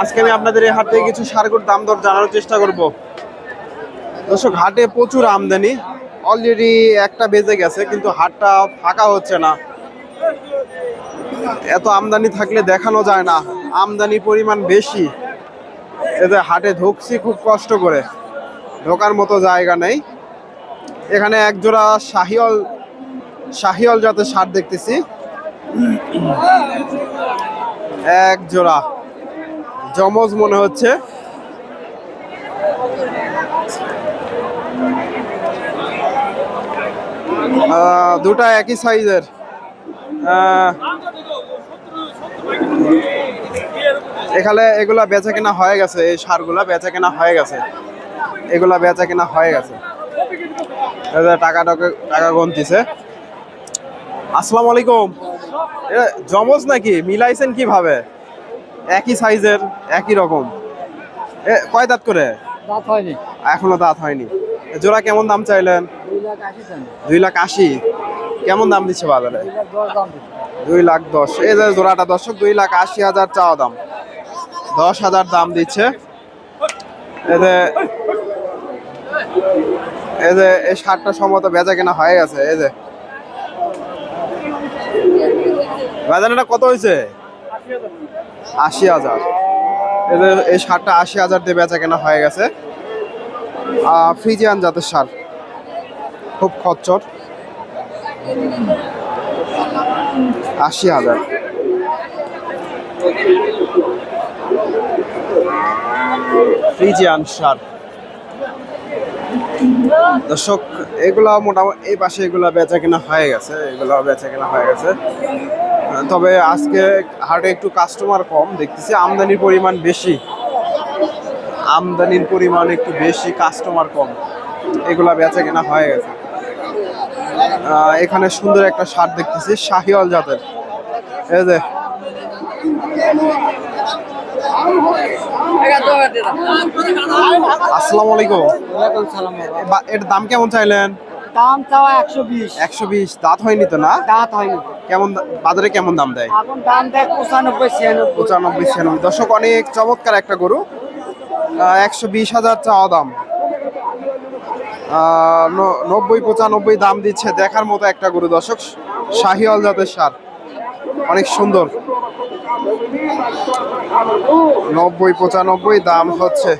আজকে আমি আপনাদের এই হাট কিছু সারগুর দাম দর জানার চেষ্টা করব। দর্শক, হাটে প্রচুর আমদানি। অলরেডি একটা বেজে গেছে, কিন্তু হাটটা ফাঁকা হচ্ছে না। এত আমদানি থাকলে দেখানো যায় না। আমদানি পরিমাণ বেশি। এতে হাটে ঢুকছি খুব কষ্ট করে। ঢোকার মতো জায়গা নেই। এখানে এক জোড়া শাহিওল শাহিওল জাতের সার দেখতেছি। এক জোড়া জমজ মনে হচ্ছে। দুটা একই সাইজের। এখানে এগুলা বেচা কেনা হয়ে গেছে, এই সারগুলা বেচা কেনা হয়ে গেছে। এগুলা বেচা কেনা হয়ে গেছে। টাকা টাকা টাকা গন্তিছে। আসসালামু আলাইকুম। এটা জমজ নাকি? মিলাইছেন কীভাবে? একই সাইজের একই রকম। এ কয় দাঁত করে? দাঁত হয়নি। এখনও দাঁত হয়নি। জোড়া কেমন দাম চাইলেন? দুই লাখ আশি কেমন দাম দিচ্ছে বাজারে? দুই লাখ দশ এই যে জোড়াটা দর্শক দুই লাখ আশি হাজার চাওয়া দাম। দশ হাজার দাম দিচ্ছে। এই যে এই যে এই শার্টটা সম্ভবত বেচা কেনা হয়ে গেছে। এই যে। বাজারটা কত হয়েছে? আশি হাজার। যে এই শার্টটা আশি হাজার দিয়ে বেচা কেনা হয়ে গেছে। ফ্রিজিয়ান জাতের সার খুব খচ্চর। আশি হাজার। ফ্রিজিয়ান সার দর্শক, এগুলা মোটামুটি এই পাশে এগুলা বেচা কেনা হয়ে গেছে। এগুলা বেচা কেনা হয়ে গেছে। তবে আজকে হাটে একটু কাস্টমার কম দেখতেছি আমদানির পরিমাণ বেশি। আমদানির পরিমাণ একটু বেশি কাস্টমার কম। এগুলা বেচা কেনা হয়ে গেছে। এখানে সুন্দর একটা শার্ট দেখতেছি শাহিওয়াল জাতের। এই যে। আসসালামু আলাইকুম। এর দাম কেমন চাইলেন? দাম চাওয়া একশো বিশ। একশো বিশ দাঁত হয়নি তো না? দাঁত হয়নি। কেমন বাজারে কেমন দাম দেয়? এখন দাম দেয় পঁচানব্বই ছিয়ানব্বই। পঁচানব্বই ছিয়ানব্বই। দর্শক অনেক চমৎকার একটা গরু। একশো বিশ হাজার চাওয়া দাম। নব্বই পঁচানব্বই দাম দিচ্ছে দেখার মতো একটা গরু। দর্শক শাহিওয়াল জাতের সার। অনেক সুন্দর। নব্বই পঁচানব্বই দাম হচ্ছে।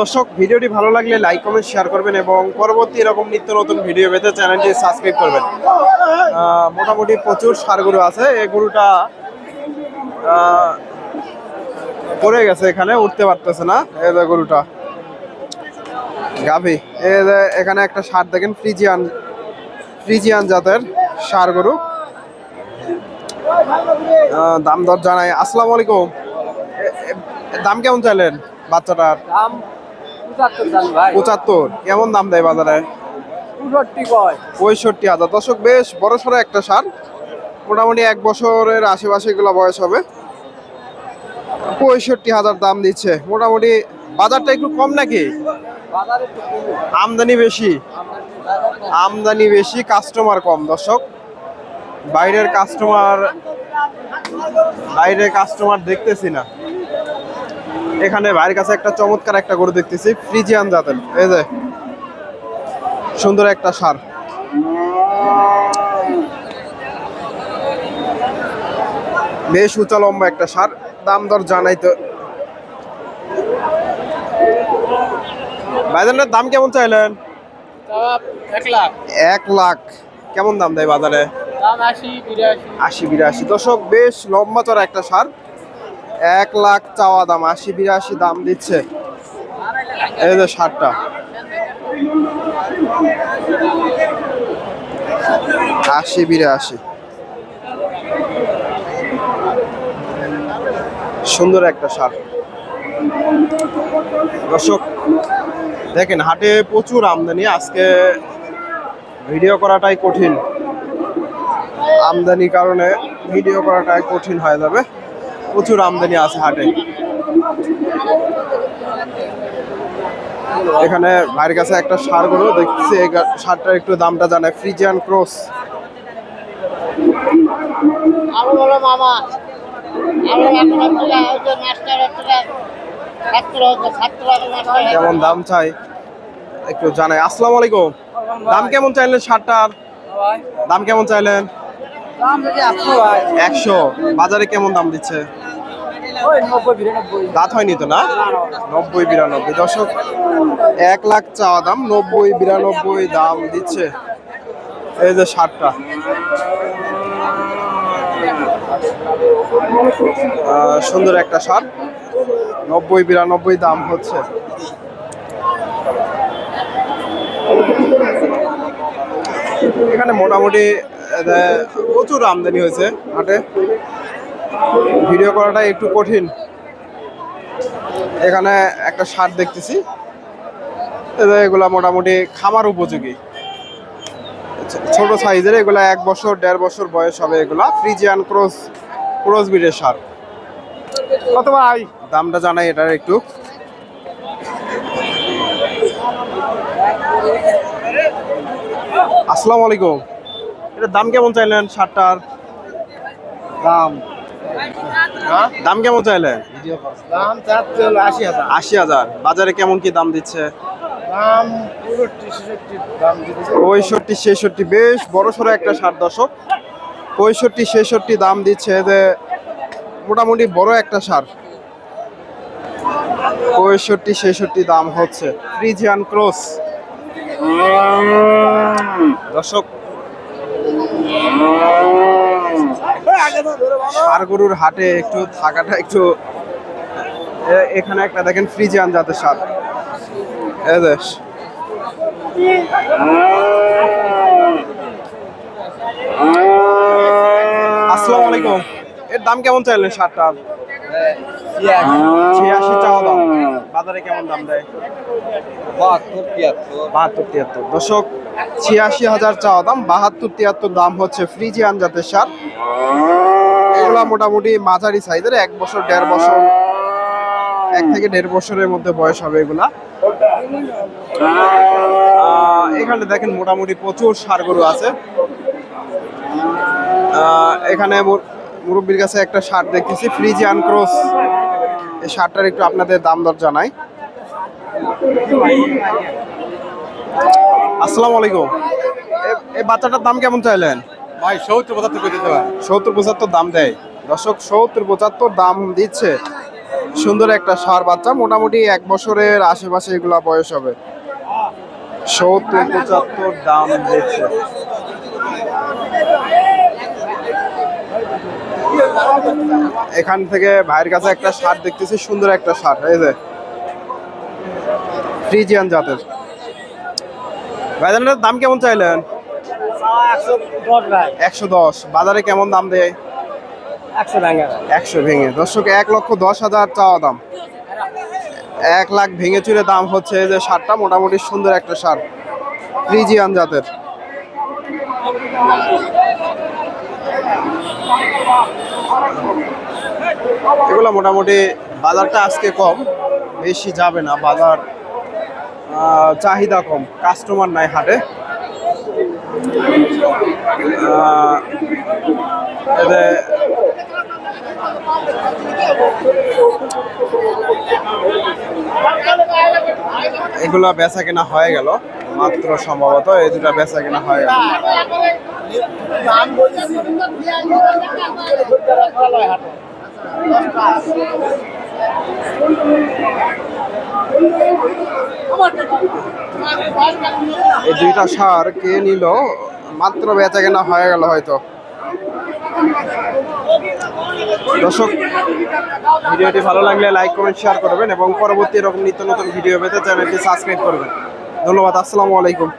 দর্শক, ভিডিওটি ভালো লাগলে লাইক কমেন্ট শেয়ার করবেন এবং পরবর্তী এরকম নিত্য নতুন ভিডিও পেতে চ্যানেলটি সাবস্ক্রাইব করবেন। মোটামুটি প্রচুর সার গরু আছে। এই গরুটা পড়ে গেছে এখানে, উঠতে পারতেছে না। এই যে গরুটা। গাভি, এই যে এখানে একটা সার দেখেন, ফ্রিজিয়ান ফ্রিজিয়ান জাতের সার গরু। দাম দর জানাই। আসসালামু আলাইকুম। দাম কেমন চাইলেন বাচ্চাটার? দাম পঁচাত্তর কেমন দাম দেয় বাজারে? পঁয়ষট্টি হাজার। দর্শক বেশ বড় সড়ো একটা সার। মোটামুটি এক বছরের আশেপাশে এগুলো বয়স হবে। পঁয়ষট্টি হাজার দাম দিচ্ছে। মোটামুটি বাজারটা একটু কম নাকি। আমদানি বেশি। আমদানি বেশি কাস্টমার কম। দর্শক বাইরের কাস্টমার বাইরের কাস্টমার দেখতেছি না। এখানে বাইরের কাছে একটা চমৎকার একটা গরু দেখতেছি ফ্রিজিয়ান জাতের। এই যে সুন্দর একটা সার। বেশ উঁচা লম্বা একটা সার দাম দর জানাই তো ভাইজানের দাম কেমন চাইলেন? এক লাখ। কেমন দাম দেয় বাজারে? দাম আশি বিরাশি। আশি বিরাশি। দশক বেশ লম্বা চড়া একটা সার। এক লাখ চাওয়া দাম, আশি বিরাশি দাম দিচ্ছে। এই যে সারটা। আশি বিরাশি। সুন্দর একটা সার। দর্শক, দেখেন, হাটে প্রচুর আমদানি। আজকে ভিডিও করাটাই কঠিন। আমদানি কারণে ভিডিও করাটাই কঠিন হয়ে যাবে। প্রচুর আমদানি আছে হাটে। এখানে ভাইয়ের কাছে একটা সারগুলো দেখছি সারটার একটু দামটা জানায়। ফ্রিজিয়ান ক্রস মামা কেমন দাম চাই? একটু জানাই আসসালামু আলাইকুম। দাম কেমন চাইলেন সারটার? দাম কেমন চাইলেন? একশো বাজারে কেমন দাম দিচ্ছে? দাঁত হয়নি তো না? নব্বই বিরানব্বই। দশক এক লাখ চাওয়া দাম নব্বই বিরানব্বই দাম দিচ্ছে। এই যে আহ, সুন্দর একটা সার। নব্বই বিরানব্বই দাম হচ্ছে। এখানে মোটামুটি প্রচুর আমদানি হয়েছে হাটে। ভিডিও করাটা একটু কঠিন। এখানে একটা সার দেখতেছি। এগুলা মোটামুটি খামার উপযোগী। ছোট সাইজের এগুলা এক বছর, দেড় বছর বয়স হবে এগুলা। ফ্রিজিয়ান ক্রস ক্রস বিডের সার। কত ভাই? দামটা জানাই এটার একটু। আসসালামু আলাইকুম। এটার দাম কেমন চাইলেন শার্টটার? দাম। হ্যাঁ? দাম কেমন চাইলেন? দাম চাচ্ছে হলো আশি হাজার। আশি হাজার। বাজারে কেমন কি দাম দিচ্ছে? দাম পঁয়ষট্টি ছেষট্টি বেশ বড় সড়ো একটা ষাট দশক পঁয়ষট্টি ছেষট্টি দাম দিচ্ছে যে মোটামুটি বড় একটা সার পঁয়ষট্টি ছেষট্টি দাম হচ্ছে। Friesian cross. দর্শক ষাড় গরুর হাটে একটু থাকাটা একটু এখানে একটা দেখেন ফ্রিজিয়ান জাতের সার। এই দেশ। আসসালামু আলাইকুম। এর দাম কেমন চাইলেন শার্টটার ছিয়াশি চাওয়া দাম। বাজারে কেমন দাম দেয়? বাহাত্তর তিয়াত্তর। বাহাত্তর তিয়াত্তর। দশক ছিয়াশি হাজার চাওয়া দাম বাহাত্তর তিয়াত্তর দাম হচ্ছে ফ্রিজিয়ান জাতের সার। এগুলা মোটামুটি মাঝারি সাইজের এক বছর দেড় বছর এক থেকে দেড় বছরের মধ্যে বয়স হবে এগুলা। এখানে দেখেন মোটামুটি প্রচুর সার গরু আছে এখানে মুরব্বীর কাছে একটা শার্ট দেখতেছি ফ্রিজিয়ান ক্রস। এই শার্টটার একটু আপনাদের দাম দর জানাই। আসসালামু আলাইকুম। এই বাচ্চাটার দাম কেমন চাইলেন? ভাই সত্তর পঁচাত্তর করে দিতে সত্তর পঁচাত্তর দাম দেয়। দর্শক সত্তর পঁচাত্তর দাম দিচ্ছে। সুন্দর একটা সার বাচ্চা। মোটামুটি এক বছরের আশেপাশে এগুলা বয়স হবে। সত্তর পঁচাত্তর দাম দিচ্ছে। এখান থেকে ভাইয়ের কাছে একটা শার্ট দেখতেছি, সুন্দর একটা শার্ট, এই যে। ফ্রিজিয়ান জাতের। ভাইজানের দাম কেমন চাইলেন? একশো দশ। বাজারে কেমন দাম দেয়? একশো ভেঙে। দর্শক, এক লক্ষ দশ হাজার চাওয়া দাম। এক লাখ ভেঙে চুরে দাম হচ্ছে যে সারটা মোটামুটি সুন্দর একটা সার ফ্রিজিয়ান জাতের। এগুলো মোটামুটি বাজারটা আজকে কম, বেশি যাবে না, বাজার চাহিদা কম কাস্টমার নাই হাটে। এগুলা বেচা কেনা হয়ে গেল, মাত্র সম্ভবত এই দুটা বেচা কেনা হয়ে গেল। বলছি। এই দুইটা সার কে নিল? মাত্র বেচা কেনা হয়ে গেল হয়তো। দর্শক, ভিডিওটি ভালো লাগলে লাইক, কমেন্ট, শেয়ার করবেন এবং পরবর্তী এরকম নিত্য নতুন ভিডিও পেতে চ্যানেলটি সাবস্ক্রাইব করবেন। ধন্যবাদ, আসসালামু আলাইকুম।